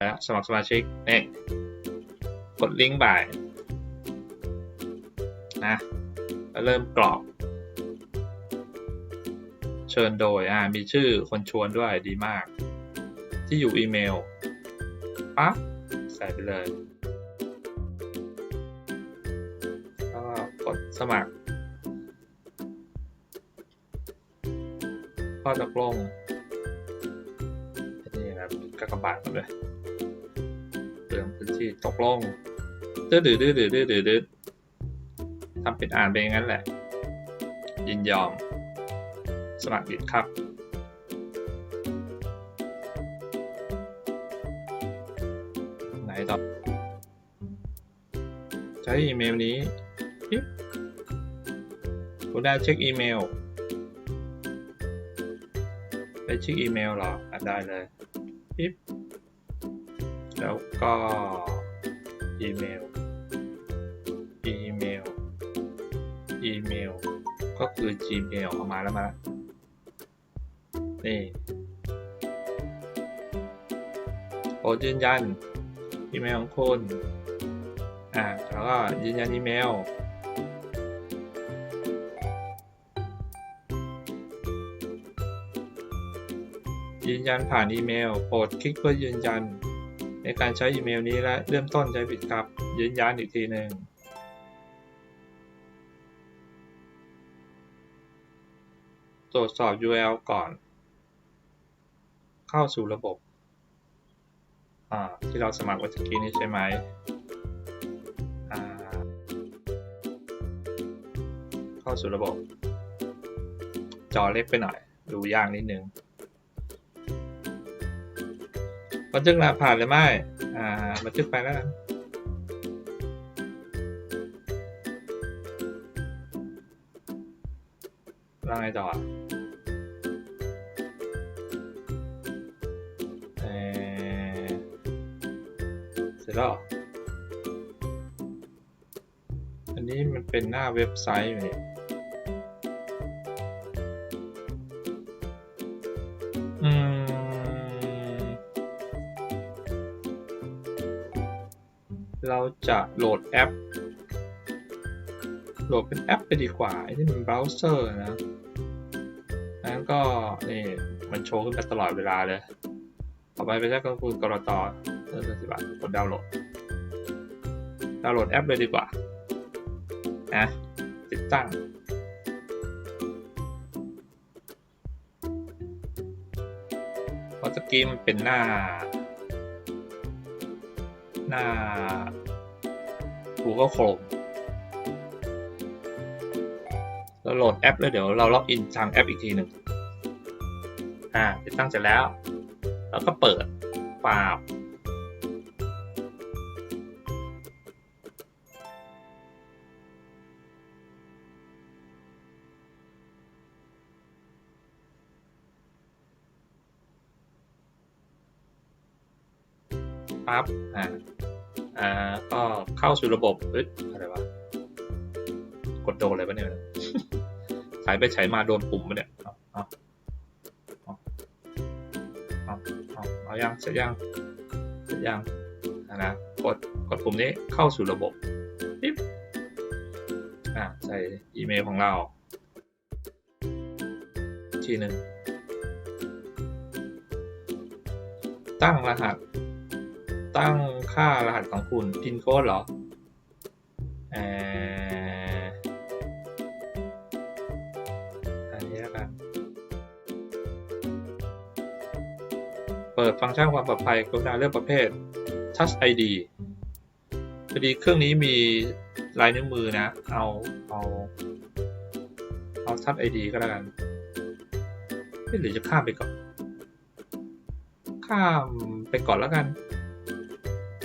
แล้วสมัครสมาชิกเนี่ยกดลิงก์ไปนะแล้วเริ่มกรอก เชิญโดยอ่ามีชื่อคนชวนด้วยดีมาก ที่อยู่อีเมลปั๊บใส่ไปเลยก็กดสมัครข้อตกลงนี่นะครับกากบาทกันเลย เติมพื้นที่ตกลงดื้อดื้อดื้อดื้อดื้อดื้อดื้อทำเป็นอ่านไปงั้นแหละ ยินยอม สมัครบิดครับ ไหนต่อใช้อีเมลนี้ปิ๊บคุณได้เช็คอีเมลได้เช็คอีเมลหรออะได้เลยปิ๊บ แล้วก็อีเมล อีเมล อีเมล ก็คือ Gmail ออกมาแล้วมานี่โปรดยืนยันอีเมลของคุณอ่าแล้วก็ยืนยันอีเมลยืนยันผ่านอีเมล โปรดคลิกเพื่อยืนยัน ในการใช้อีเมลนี้และเริ่มต้นใช้ผิดครับยืนยันอีกทีหนึ่งตรวจสอบ URL ก่อน เข้าสู่ระบบที่เราสมัครไว้ตะกี้นี้ใช่ไหมเข้าสู่ระบบ จอเล็กไปหน่อย ดูยากนิดนึง บันทึกรหัสผ่านหรือไม่ อ่า บันทึกไปแล้วกันแล้วไงต่ออะเอ่อเสร็จแล้วอันนี้มันเป็นหน้าเว็บไซต์อยู่ จะโหลดแอป โหลดเป็นแอปไปดีกว่าไอ้ที่มันเบราว์เซอร์นะนั้นก็นี่มันโชว์ขึ้นมาตลอดเวลาเลย ต่อไปไปใช้กองทุนกรตเริ่มสิบบาทกดดาวน์โหลด ดาวน์โหลดแอปเลยดีกว่านะติดตั้งเพราะตะกี้มันเป็นหน้า หน้า Google Chrome เราโหลดแอปแล้วเดี๋ยวเราล็อกอินทางแอปอีกทีหนึ่งอ่าติดตั้งเสร็จแล้ว แล้วก็เปิดฟาล์มปั๊บอ่าอ่า เข้าสู่ระบบเอ้ยอะไรวะ กดโดนอะไรปะเนี่ยสายไปฉายมาโดนปุ่มปะเนี่ยเอาเอาเอาเอาเอาเอายังเสร็จยังเสร็จยังอะนะกดกดปุ่มนี้เข้าสู่ระบบปิ๊บอ่าใส่อีเมลของเราทีหนึ่งตั้งรหัส ตั้ง ค่ารหัสของคุณพินโค้ดเหรออันนี้แล้วกันเปิดฟังก์ชันความปลอดภัยกรุณาเลือกประเภท Touch ID พอดีเครื่องนี้มีลายนิ้วมือนะ เอาเอาเอา Touch ID ก็แล้วกันหรือจะข้ามไปก่อน ข้ามไปก่อนแล้วกัน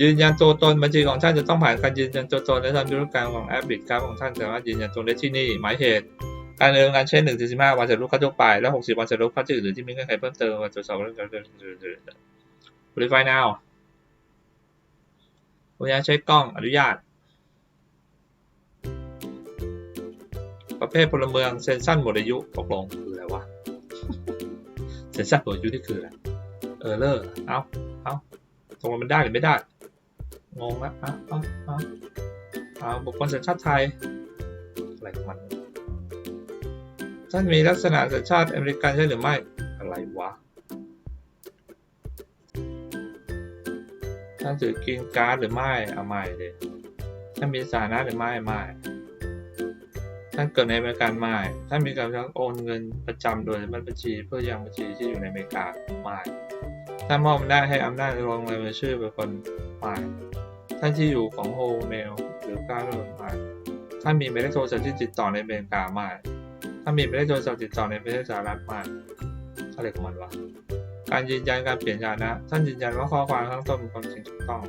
ยืนยันตัวตนบัญชีของท่านจะต้องผ่านการยืนยันตัวตนและทำธุรกรรมของแอปบิตการของท่านสามารถยืนยันตัวได้ที่นี่หมายเหตุ การดำเนินงานเช่น1ถึง15วันเสร็จรูปเข้าทั่วไปและ60วันเสร็จรูปเข้าที่อื่นหรือที่มีเงื่อนไขเพิ่มเติมมาตรวจสอบเรื่องการ Verify now อนุญาตใช้กล้องอนุญาต ประเภทพลเมืองเซ็นสั้นหมดอายุตกลงคืออะไรวะเซ็นสั้นหมดอายุนี่คืออะไรเออเลอร์เอาเอาตกลงมันได้หรือไม่ได้ งงละเอาเอาเอาอาบุคคลสัญชาติไทย อะไรของมันท่านมีลักษณะสัญชาติอเมริกันใช่หรือไม่ อะไรวะ ท่านถือกินการ์ดหรือไม่เอาไม่เลยท่านมีสถานะหรือไม่ไม่ท่านเกิดในอเมริกาไม่ท่านมีการโอนเงินประจำโดยบัญชีเพื่อยังบัญชีที่อยู่ในอเมริกาไม่ท่านมอบอำนาจให้อำนาจลงในมือชื่อเป็นคนไม่ ท่านที่อยู่ของโฮเมลหรือการเงินไม่ท่านมีหมายเลขโทรศัพท์ที่ติดต่อในอเมริกาไม่ท่านมีหมายเลขโทรศัพท์ติดต่อในประเทศสหรัฐไม่อะไรของมันวะการยืนยันการเปลี่ยนยานะ ท่านยืนยันว่าข้อความข้างต้นเป็นความจริงถูกต้อง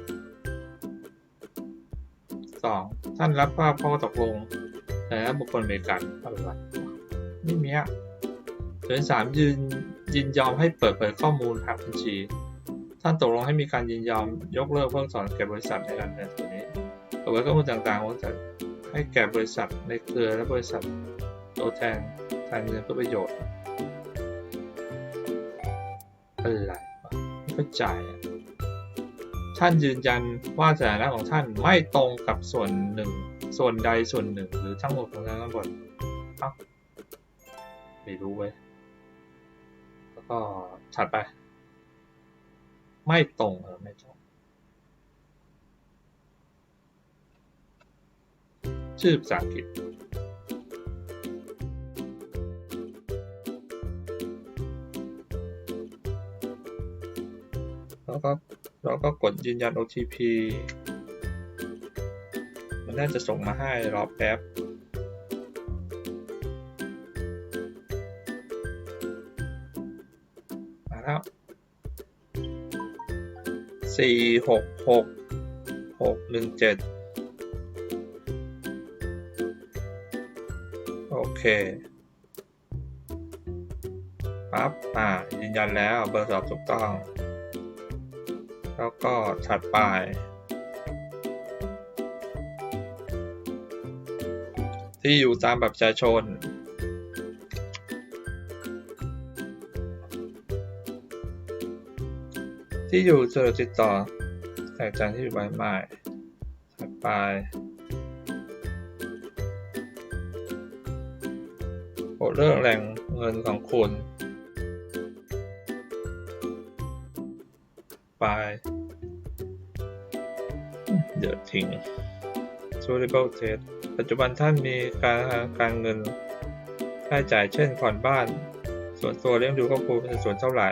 2. ท่านรับว่าข้อตกลงแต่ละบุคคลอเมริกันอะไรวะไม่มีอะส่วนสามยืนยินยอมให้เปิดเผยข้อมูลทางบัญชี ท่านตกลงให้มีการยินยอมยกเลิกเพิกถอนแก่บริษัทในการเงินตัวนี้เปิดเผยข้อมูลต่างๆว่าจะให้แก่บริษัทในเครือและบริษัทตัวแทนทางเงินเพื่อประโยชน์อะไรไม่เข้าใจท่านยืนยันว่าสถานะของท่านไม่ตรงกับส่วนหนึ่ง ส่วนใดส่วนหนึ่ง หรือทั้งหมดของทั้งหมดเอ้าไม่รู้เว้ยแล้วก็ถัดไป ไม่ตรงเออไม่ตรง ชื่อภาษาอังกฤษแล้วก็เราก็กดยืนยัน OTP มันน่าจะส่งมาให้รอแป๊บ สี่หกหกหกหนึ่งเจ็ดโอเคปั๊บอ่า ยืนยันแล้วเบอร์สอบถูกต้อง แล้วก็ถัดไป ที่อยู่ตามแบบประชาชน ที่อยู่เจอติดต่อแตกต่างที่อยู่ใบไม้ถัดไปโปรดเลือกแหล่งเงินของคุณ ไป เดี๋ยวทิ้ง suitable test ปัจจุบันท่านมีการการเงินค่าใช้จ่ายเช่นผ่อนบ้าน ส่วนตัวเลี้ยงดูครอบครัวเป็นส่วนเท่าไหร่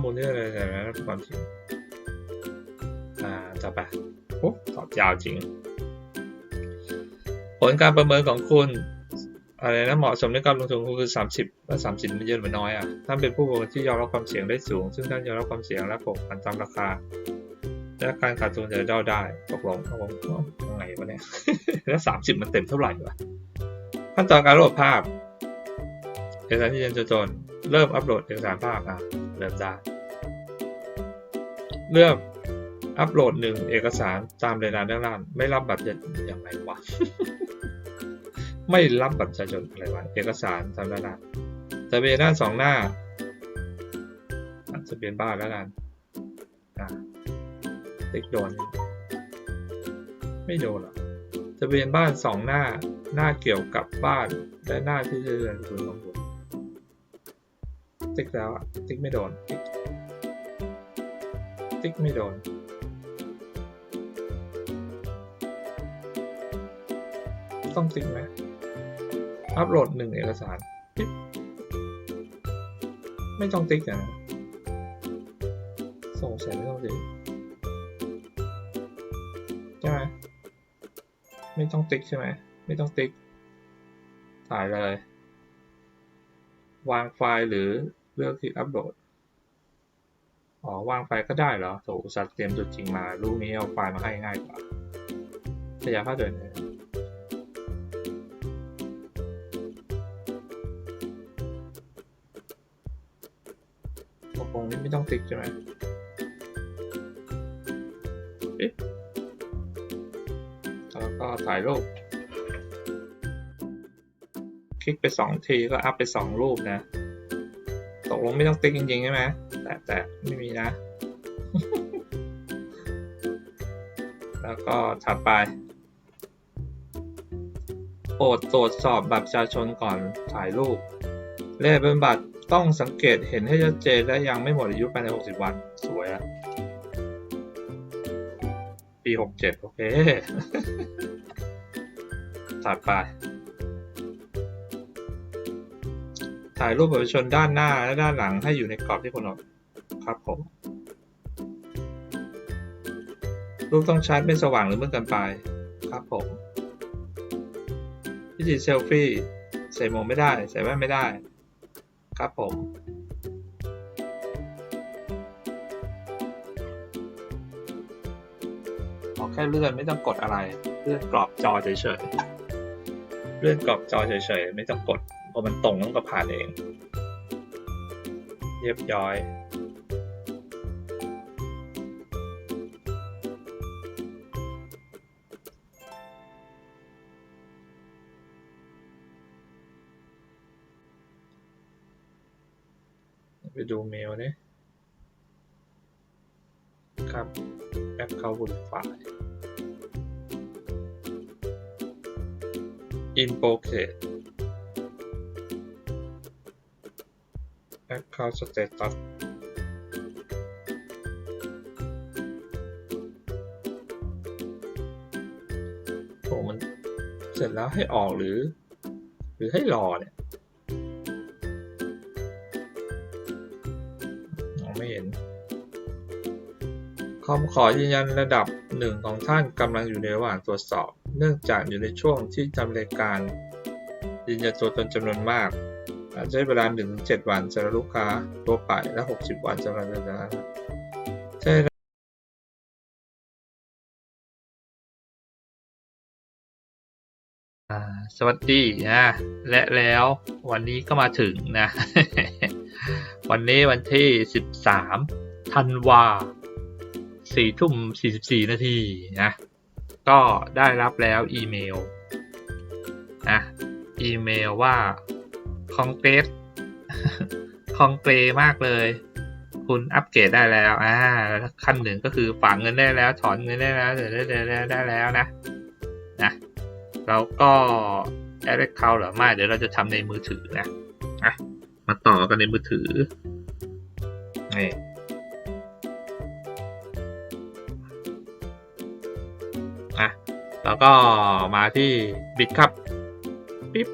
ๆว่าข้อมูลนี่อะไรแต่ละความจริงอ่าต่อไปโอ้ตอบยาวจริง ผลการประเมินของคุณอะไรนะเหมาะสมในการลงทุนของคุณคือ 30ว่า30 มันเยอะหรือน้อยอะท่านเป็นผู้บริโภคที่ยอมรับความเสี่ยงได้สูง ซึ่งท่านยอมรับความเสี่ยงและผกผันตามราคา และการขาดทุนจะเดาได้ตกลงตกลงยังไงวะเนี่ย แล้ว30 มันเต็มเท่าไหร่วะขั้นตอนการโหลดภาพเอกสารที่ยืนยันตัวตนเริ่มอัปโหลดเอกสารภาพอะเริ่มได้ เลือกอัปโหลดหนึ่งเอกสารตามรายงานด้านล่างไม่รับบัตรอย่างไรวะ ไม่รับบัตรประชาชนอะไรวะ เอกสารตามด้านล่างทะเบียนหน้าสองหน้าอะทะเบียนบ้านแล้วกันอะติ๊กโดน ไม่โดนหรอกทะเบียนบ้านสองหน้า หน้าเกี่ยวกับบ้าน และหน้าที่จะเดินคุณของคุณติ๊กแล้วอะติ๊กไม่โดนติ๊ก ติ๊กไม่โดนต้องติ๊กไหมอัปโหลดหนึ่งเอกสาร ไม่ต้องติ๊กอะส่งเสร็จไม่ต้องติ๊กใช่ไหมไม่ต้องติ๊กใช่ไหมไม่ต้องติ๊กถ่ายเลยวางไฟล์หรือเลือกที่อัปโหลด อ๋อวางไฟก็ได้เหรอโถสัตว์เตรียมตัวจริงมาลูกนี้เอาไฟมาให้ง่ายกว่าขยายภาพเดินเลยกระปรงนี้ไม่ต้องติ๊กใช่ไหมเอ๊ะแล้วก็ถ่ายรูปคลิกไปสองทีก็อัพไปสองรูปนะ ตกลงไม่ต้องติ๊กจริงๆใช่ไหม แต่แต่ไม่มีนะ แล้วก็ถัดไปโปรดตรวจสอบบัตรประชาชนก่อนถ่ายรูปเลขเป็นบัตรต้องสังเกตเห็นให้ชัดเจนและยังไม่หมดอายุภายใน 60 วัน สวยอะปี 67 โอเค ถัดไป ถ่ายรูปประชาชนด้านหน้าและด้านหลังให้อยู่ในกรอบที่กำหนด ครับผม รูปต้องชัดไม่สว่างหรือมืดเกินไปครับผมวิธีเซลฟี่ใส่หมวกไม่ได้ ใส่แว่นไม่ได้ ครับผมขอแค่เลื่อนไม่ต้องกดอะไร เลื่อนกรอบจอเฉยๆ เลื่อนกรอบจอเฉยๆ ไม่ต้องกดพอมันตรงแล้วมันก็ผ่านเอง เรียบร้อย ดูเมลเนี่ยครับแอปเขาบนไฟล์ in p o c a t account status โอ้มันเสร็จแล้วให้ออกหรือ หรือให้รอเนี่ย มขอยืนยันระดับหนึ่งของท่านกำลังอยู่ในระหว่างตรวจสอบ เนื่องจากอยู่ในช่วงที่ดำเนินการยืนยันตัวตนจำนวนมากอาจจะใช้เวลา1-7 วันสำหรับลูกค้าทั่วไปและ 60 วันสำหรับลูกค้าใช่สวัสดีนะและแล้ววันนี้ก็มาถึงนะ วันนี้วันที่ 13ธันวา สี่ทุ่ม44นาทีนะ ก็ได้รับแล้วอีเมลนะอีเมลว่าคองเกรสคองเกรมากเลย คุณอัปเกรดได้แล้วอ่าขั้นหนึ่งก็คือฝากเงินได้แล้ว ถอนเงินได้แล้วได้ได้ได้ได้แล้วนะนะแล้วก็แอดเคาหรือไม่เดี๋ยวเราจะทำในมือถือนะอะมาต่อกันในมือถือนี่ะ แล้วก็มาที่บิตครับปิ๊บ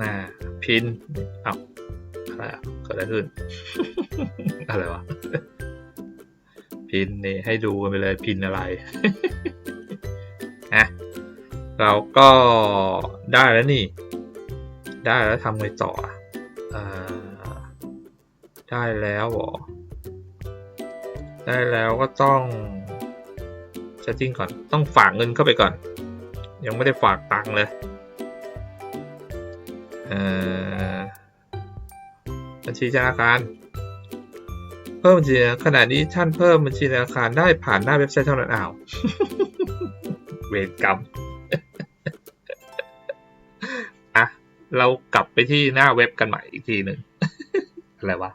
น่าพินเอาอะไรอะเกิดอะไรขึ้น อะไรวะ พินนี่ให้ดูกันไปเลยพินอะไรนะเราก็ได้แล้วนี่ ได้แล้วทำไงต่ออ่าได้แล้วหรอ ได้แล้วก็ต้องเซตติ้งก่อน ต้องฝากเงินเข้าไปก่อน ยังไม่ได้ฝากตังค์เลยบัญชีธนาคาร เพิ่มบัญชีขณะนี้ท่านเพิ่มบัญชีธนาคารได้ผ่านหน้าเว็บไซต์เท่านั้นอ้าว เวรกรรมอะเรากลับไปที่หน้าเว็บกันใหม่อีกทีหนึ่งอะไรวะ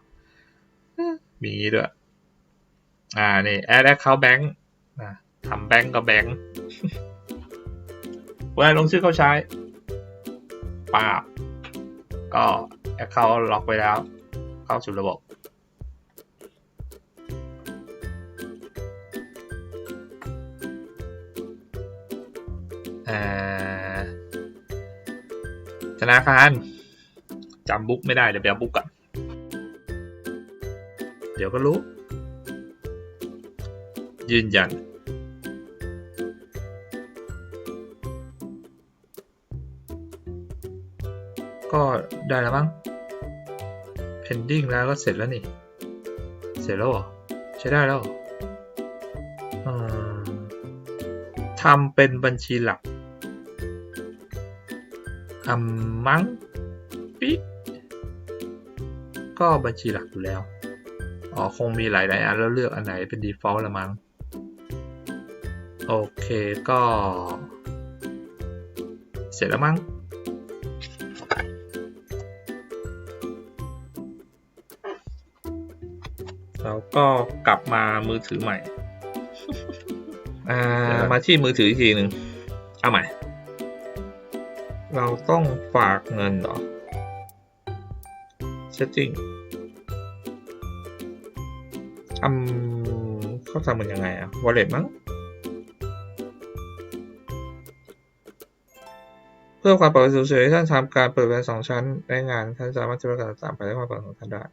มีอย่างงี้ด้วย อ่านี่ add account bank นะทำแบงก์กับแบงก์เวลาลงชื่อเขาใช้ปาบก็ account ล็อกไปแล้ว เข้าสู่ระบบอ่าธนาคารจำบุ๊กไม่ได้ เดี๋ยวไปเอาบุ๊กก่อนเดี๋ยวก็รู้ ยืนยันก็ได้แล้วมั้ง pending แล้วก็เสร็จแล้วนี่ เสร็จแล้วหรอ ใช้ได้แล้วทำเป็นบัญชีหลักอัมมั้งปิก็บัญชีหลักอยู่แล้ว อ๋อ คงมีหลาย ๆ อันแล้วเลือกอันไหนเป็น default ละมั้ง โอเคก็ เสร็จแล้วมั้งแล้วก็กลับมามือถือใหม่ อ่า มาที่มือถืออีกทีหนึ่งเอาใหม่ เราต้องฝากเงินเหรอ setting อืมเขาทำมันยังไงอะ wallet มั้ง เพื่อความปลอดภัยสูงสุดท่านทำการเปิดแบรนด์สองชั้นในงานท่านสามารถจะประกาศตามไปได้ความปลอดภัยของท่านได้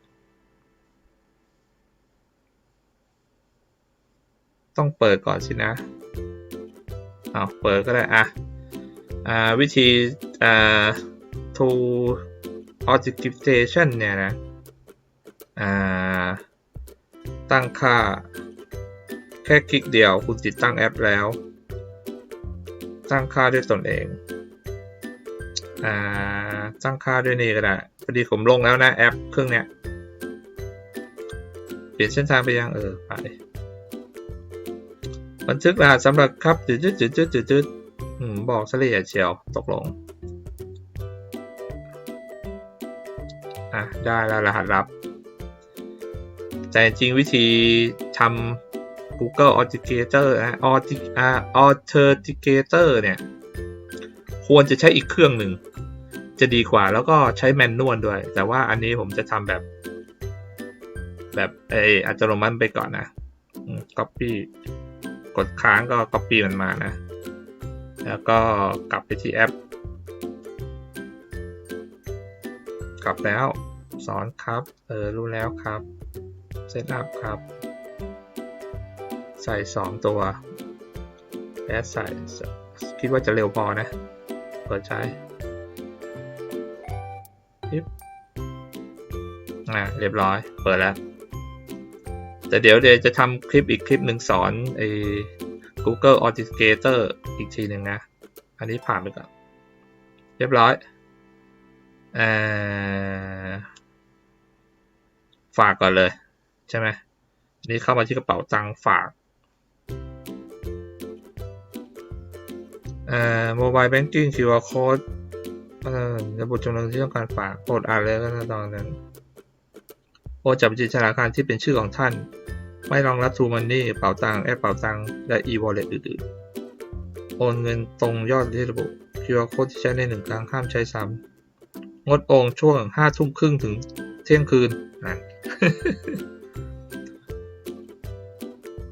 ต้องเปิดก่อนสินะเอาเปิดก็ได้อะอ่าวิธีอ่า to authentication เนี่ยนะอ่าตั้งค่า แค่คลิกเดียวคุณติดตั้งแอปแล้ว ตั้งค่าด้วยตนเอง อ่างค่าด้วยนี่ก็ได้พอดีผมลงแล้วนะแอปเครื่องเนี้ยเปลี่ยนเส้นทางไปยังเออไปบันทึกรหัสสำหรับครับจืดจืดจืดจืดจืดจืดบอกซะละเอียเชียวตกลงอะได้แล้วรหัสลับ แต่จริงวิธีทำ Google Authenticator นะ Auth- อ่า Authenticator เนี่ย ควรจะใช้อีกเครื่องหนึ่งจะดีกว่าแล้วก็ใช้แมนนวลด้วย แต่ว่าอันนี้ผมจะทำแบบ แบบไออัตโนมัติไปก่อนนะ copy กดค้างก็ copy มันมานะ แล้วก็กลับไปที่แอป กลับแล้วสอนครับ เออ รู้แล้วครับเซตอัพครับ ใส่สองตัวแอดใส่ คิดว่าจะเร็วพอนะ เปิดใช้ปิ๊บอ่าเรียบร้อย เปิดแล้ว แต่เดี๋ยวเดี๋ยวจะทำคลิปอีกคลิปหนึ่งสอนไอ้ Google Authenticator อีกทีหนึ่งนะ อันนี้ผ่านไปก่อน เรียบร้อยเออฝากก่อนเลย ใช่ไหมนนี้เข้ามาที่กระเป๋าตังค์ฝาก เอ่อ Mobile Banking QR Code เอ่อระบุจำนวนที่ต้องการฝากโปรดอ่านเลยก็ได้ตอนนั้นโปรดจับบัญชีธนาคารที่เป็นชื่อของท่าน ไม่รองรับ True Money เป๋าตังแอปเป๋าตังและ e-wallet อื่นๆ โอนเงินตรงยอดที่ระบุ QR Code ที่ใช้ในหนึ่งครั้งห้ามใช้ซ้ำงดโอนช่วงห้าทุ่มครึ่งถึงเที่ยงคืนนะ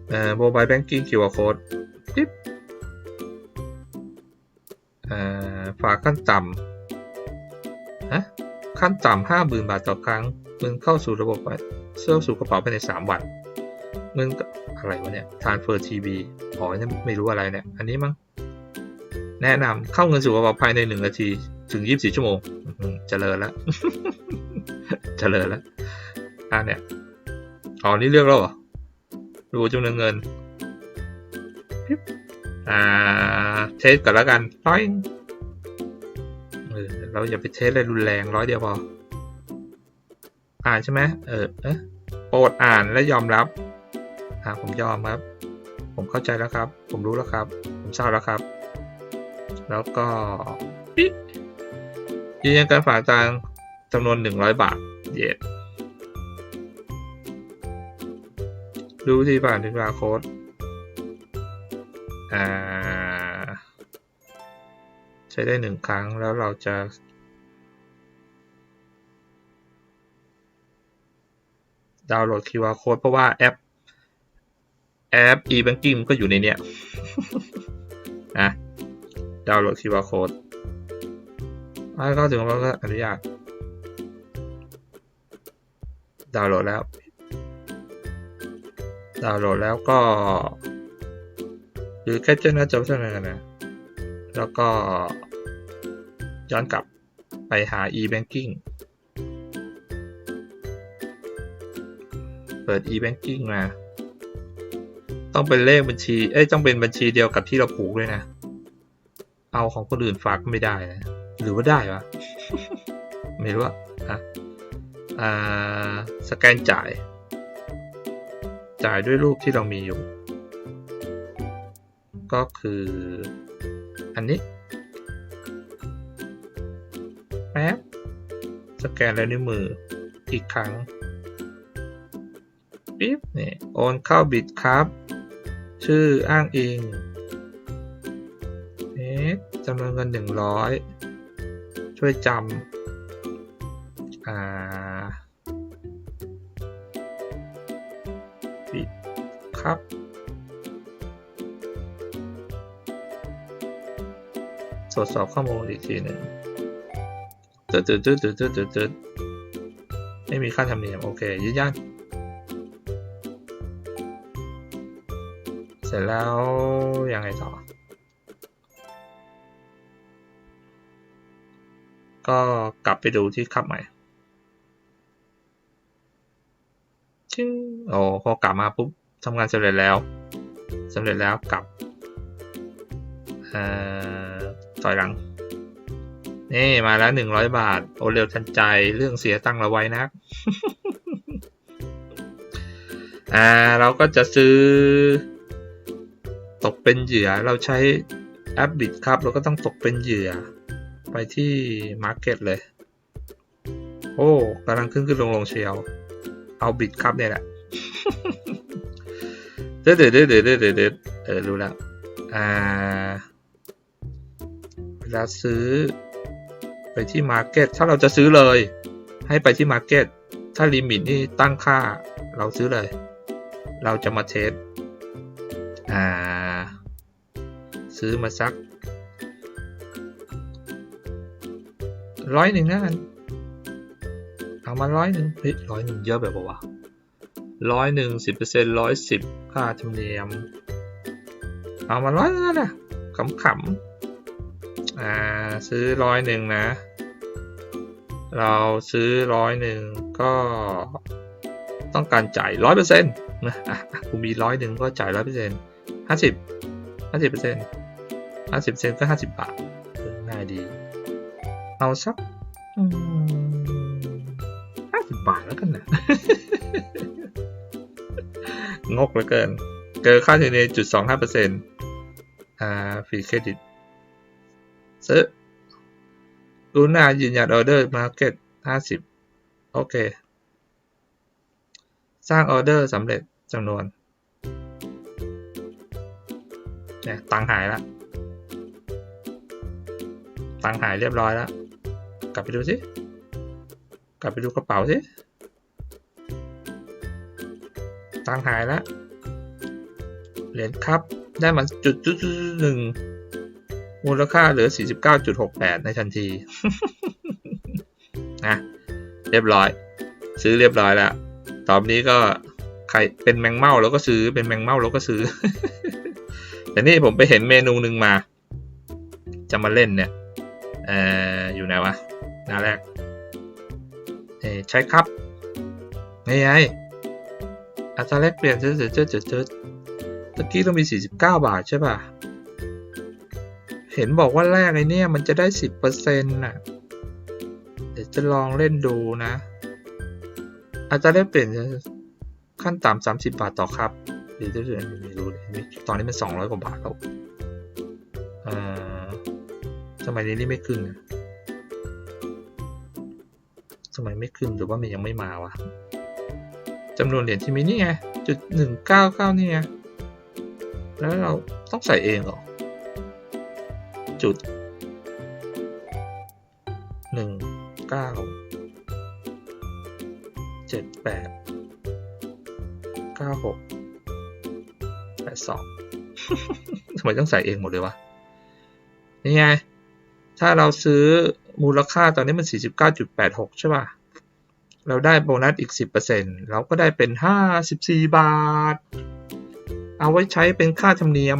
เอ่อ Mobile Banking QR Code ปิ๊บ ฝากขั้นต่ำฮะขั้นต่ำห้าหมื่นบาทต่อครั้งเงินเข้าสู่ระบบไปเข้าสู่กระเป๋าภายในสามวันเงินอะไรวะเนี่ย Transfer TV อ๋อนี่ไม่รู้อะไรเนี่ย อันนี้มั้งแนะนำเข้าเงินสู่กระเป๋าภายในหนึ่งนาที ถึง 24 ชั่วโมงเจริญแล้วเจริญแล้วอ่าเนี่ยอ๋อนี่เลือกแล้วเหรอดูจำนวนเงินปิ๊บ อ่า เทสก่อนแล้วกันร้อยเออเราอย่าไปเทสอะไรรุนแรงร้อยเดียวพอ อ่านใช่ไหมเออเอะโปรดอ่านและยอมรับ อ่าผมยอมครับ ผมเข้าใจแล้วครับ ผมรู้แล้วครับ ผมทราบแล้วครับ แล้วก็ปิ๊บยืนยันการฝากตังจำนวนหนึ่งร้อยบาท เยสดูที่ผ่านที่บาร์โค้ด ใช้ได้หนึ่งครั้งแล้วเราจะ ดาวน์โหลด QR code เพราะว่าแอป แอป e-banking ก็อยู่ในเนี้ยนะดาวน์โหลด QR code แล้วก็ถึงเราก็อนุญาต ดาวน์โหลดแล้ว ดาวน์โหลดแล้วก็ หรือแค่เจ้าหน้าจอเท่านั้นนะ แล้วก็ย้อนกลับไปหา e-banking เปิด e-banking มา ต้องเป็นเลขบัญชี เอ้ย ต้องเป็นบัญชีเดียวกับที่เราผูกด้วยนะ เอาของคนอื่นฝากก็ไม่ได้นะ หรือว่าได้วะ ไม่รู้อะอะอ่าสแกนจ่าย จ่ายด้วยรูปที่เรามีอยู่ ก็คืออันนี้แป๊บสแกนแล้วนิ้วมืออีกครั้งปิ๊บนี่โอนเข้าบิตครับ ชื่ออ้างอิงเอ๊ะจำนวนเงิน 100 ช่วยจำอ่าบิตครับ รวจสอบข้อมูลอีกทีหนึ่งตึ๊ดตึ๊ดตึ๊ดตึ๊ดตึ๊ดตึ๊ดตึ๊ดไม่มีค่าธรรมเนียม โอเคยืนยันเสร็จแล้ว ยังไงต่อ ก็กลับไปดูที่คับใหม่ชิงโอ้พอกลับมาปุ๊บทำงานสำเร็จแล้วสำเร็จแล้วกลับเอ่อ ถอยหลัง นี่มาแล้วหนึ่งร้อยบาท โอเร็วทันใจเรื่องเสียตังค์เราไว้นะอ่าเราก็จะซื้อ ตกเป็นเหยื่อเราใช้แอปบิตครับเราก็ต้องตกเป็นเหยื่อ ไปที่ Market เลย โอ้กำลังขึ้นขึ้นลงลงเชียว เอาบิตครับเนี่ยแหละเด็ดเด็ดเด็ดเด็ดเด็ดเด็ดเออรู้แล้วอ่า เวลาซื้อ ไปที่ Market ถ้าเราจะซื้อเลย ให้ไปที่ Market ถ้าลิมิตนี่ตั้งค่าเราซื้อเลย เราจะมาเทสอ่า ซื้อมาสักร้อยหนึ่งนะกันเอามาร้อยหนึ่งเฮ้ยร้อยหนึ่งเยอะแบบว่าวร้อยหนึ่งสิบเปอร์เซ็นต์ร้อยสิบค่าธรรมเนียม เอามาร้อยนั่นนะขำๆ อ่าซื้อร้อยหนึ่งนะ เราซื้อร้อยหนึ่งก็ต้องการจ่ายร้อยเปอร์เซ็นต์นะอะกูมีร้อยหนึ่งก็จ่ายร้อยเปอร์เซ็นต์ห้าสิบห้าสิบเปอร์เซ็นต์ห้าสิบเปอร์เซ็นต์ก็ห้าสิบบาทง่ายดี เอาสักห้าสิบบาทแล้วกันนะงกเหลือเกิน เกินค่าเฉลี่ยจุดสองห้าเปอร์เซ็นต์อ่าฟรีเครดิต ซื้อรูน่ายืนยันออเดอร์มาร์เก็ตห้าสิบโอเค สร้างออเดอร์สำเร็จจำนวนเนี่ยตังค์หายล้วตังค์หายเรียบร้อยแล้ว กลับไปดูสิ กลับไปดูกระเป๋าสิ ตังค์หายแล้ว เหรียญครับ ได้มาจุดจุดจุดหนึ่ง มูลค่าเหลือ 49.68 ในทันที นะ เรียบร้อย ซื้อเรียบร้อยแล้ว ตอนนี้ก็ใครเป็นแมงเม่าแล้วก็ซื้อ เป็นแมงเม่าแล้วก็ซื้อ แต่นี่ผมไปเห็นเมนูหนึ่งมา จะมาเล่นเนี่ยเอ่ออยู่ไหนวะ หน้าแรกเอ่อใช้ครับนี่ไงอัตราแลกเปลี่ยนเจ๊เจ๊เจ๊เจ๊ตะกี้เรามี 49 บาทใช่ป่ะ เห็นบอกว่าแรกไอ้เนี่ยมันจะได้10%น่ะ เดี๋ยวจะลองเล่นดูนะอัตราแลกเปลี่ยนขั้นต่ำ30บาทต่อครับหรือจะไม่รู้เลยตอนนี้มัน200กว่าบาทแล้วอ่อทำไมนี้นี่ไม่ขึ้นนะทำไมไม่ขึ้นหรือว่ามันยังไม่มาวะจำนวนเหรียญที่มีนี่ไงจุดหนึ่งเก้าเก้านี่ไงแล้วเราต้องใส่เองเหรอ จุดหนึ่งเก้าเจ็ดแปดเก้าหกแปดสองทำไมต้องใส่เองหมดเลยวะ นี่ไง ถ้าเราซื้อมูลค่าตอนนี้มัน 49.86 ใช่ป่ะ เราได้โบนัสอีก 10%เราก็ได้เป็น 54 บาท เอาไว้ใช้เป็นค่าธรรมเนียม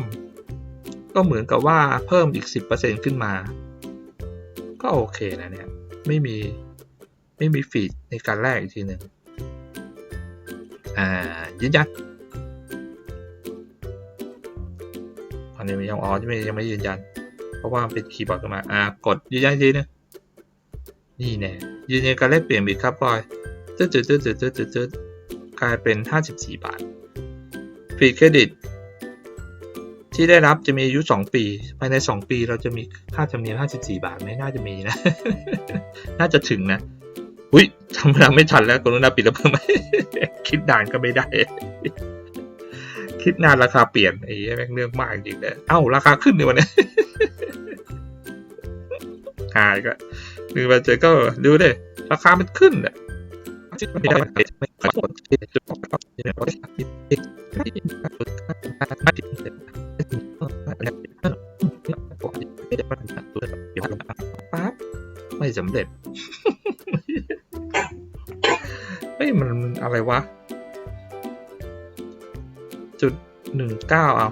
ก็เหมือนกับว่าเพิ่มอีก 10%ขึ้นมา ก็โอเคนะเนี่ย ไม่มีไม่มีฟีดในการแลกอีกทีหนึ่งอ่ายืนยันอันนี้ยังอ๋อยังไม่ยังไม่ยืนยัน เพราะว่าเป็นคีย์บอร์ดขึ้นมาอ่ากดยืนยันทีนึงนี่แน่ยืนยันการแลกเปลี่ยนบิตครับบอยตึ๊ดตึ๊ดตึ๊ดตึ๊ดตึ๊ดตึ๊ดตึ๊ดกลายเป็น 54 บาทฟรีเครดิต ที่ได้รับจะมีอายุ 2 ปี ภายใน 2 ปีเราจะมีค่าธรรมเนียม 54 บาทไหมน่าจะมีนะ น่าจะถึงนะ อุ้ยทำเวลาไม่ทันแล้วกรุณาปิดแล้วเพิ่มไหมคิดนานก็ไม่ได้ คิดนานราคาเปลี่ยนไอ้แม่งเรื่องมากจริงเลยเอ้า ราคาขึ้นในวันนี้หายก็หนึ่งวันเจอก็ดูดิราคามันขึ้นอะไม่ได้ไม่ขอโทษจุดออกก็ยังไงก็ปั๊บ ไม่สำเร็จเฮ้ยมันอะไรวะ จุดหนึ่งเก้าเอา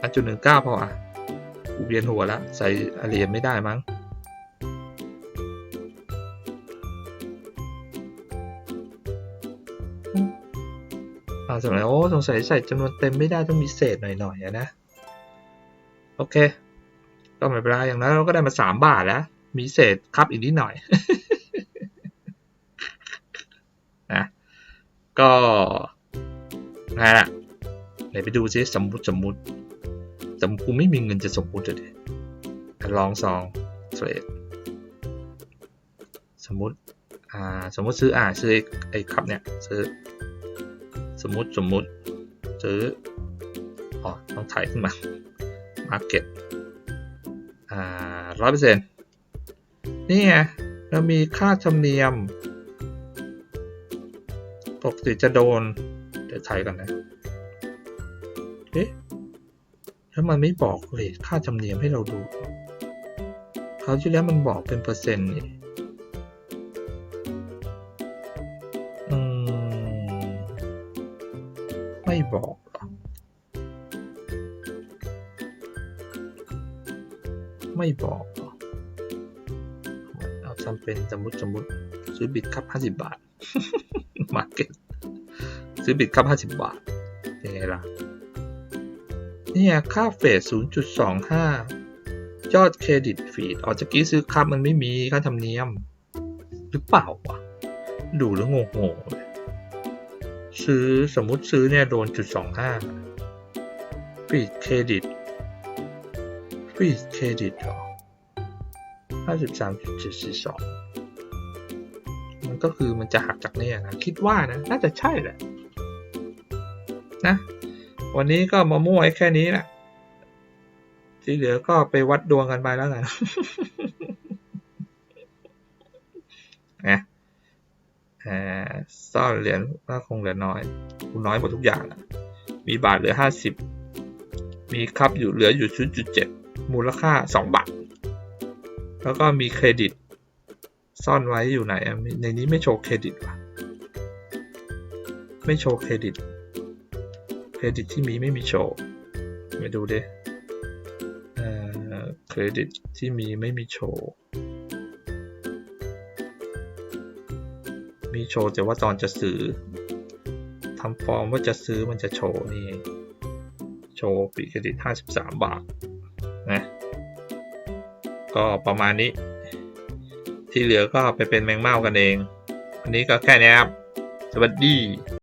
อะจุดหนึ่งเก้าพออะกูเวียนหัวแล้วใส่เหรียญไม่ได้มั้งอ่าสงสัยโอ้สงสัยใส่จำนวนเต็มไม่ได้ต้องมีเศษหน่อยๆอะนะ โอเค ก็ไม่เป็นไรอย่างนั้นเราก็ได้มาสามบาทแล้ว มีเศษครับอีกนิดหน่อยนะก็นั่นแหละไหนไปดูซิสมมุติสมมุติ สมมุติกูไม่มีเงินจะสมมุติเลยลองซองเทรดสมมุติอ่าสมมุติซื้ออ่าซื้อไอ้ไอ้ครับเนี่ยซื้อสมมุติสมมุติซื้ออ๋อต้องถ่ายขึ้นมา Market อ่าร้อยเปอร์เซ็นต์ นี่ไงเรามีค่าธรรมเนียม ปกติจะโดน เดี๋ยวถ่ายกันนะ เอ๊ะแล้วมันไม่บอกเลยค่าธรรมเนียมให้เราดูคราวที่แล้วมันบอกเป็นเปอร์เซ็นต์นี่ไม่บอกหรอไม่บอกำเป็นสมมติสมมติซื้อบิตครับห้าสิบบาท มาเก็ตซื้อบิตครับห้าสิบบาทยังไงล่ะ เนี่ยค่าเฟสศูนย์จุดสองห้ายอดเครดิตฟีดออกจากกี้ซื้อครับมันไม่มีค่าธรรมเนียม หรือเปล่าวะดูแล้วงงๆเลยซื้อสมมุติซื้อเนี่ยโดนจุดสองห้าฟีดเครดิตฟีดเครดิตหรอ ห้าสิบสามจุดสี่สองมันก็คือมันจะหักจากเนี่ยนะ คิดว่านะ น่าจะใช่แหละ นะ วันนี้ก็มามั่วไอ้แค่นี้แหละ ที่เหลือก็ไปวัดดวงกันไปแล้วกันนะอ่าซ่อนเหรียญก็คงเหลือน้อยกูน้อยหมดทุกอย่างอะมีบาทเหลือห้าสิบมีครับอยู่เหลืออยู่ชุดจุดเจ็ดมูลค่าสองบาท แล้วก็มีเครดิต ซ่อนไว้อยู่ไหนอะในนี้ไม่โชว์เครดิตว่ะ ไม่โชว์เครดิต เครดิตที่มีไม่มีโชว์ไปดูดิเอ่อเครดิตที่มีไม่มีโชว์ มีโชว์แต่ว่าตอนจะซื้อทำฟอร์มว่าจะซื้อมันจะโชว์นี่ โชว์ปีเครดิต 53 บาท ก็ประมาณนี้ ที่เหลือก็ไปเป็นแมงเม่ากันเอง วันนี้ก็แค่นี้ครับ สวัสดี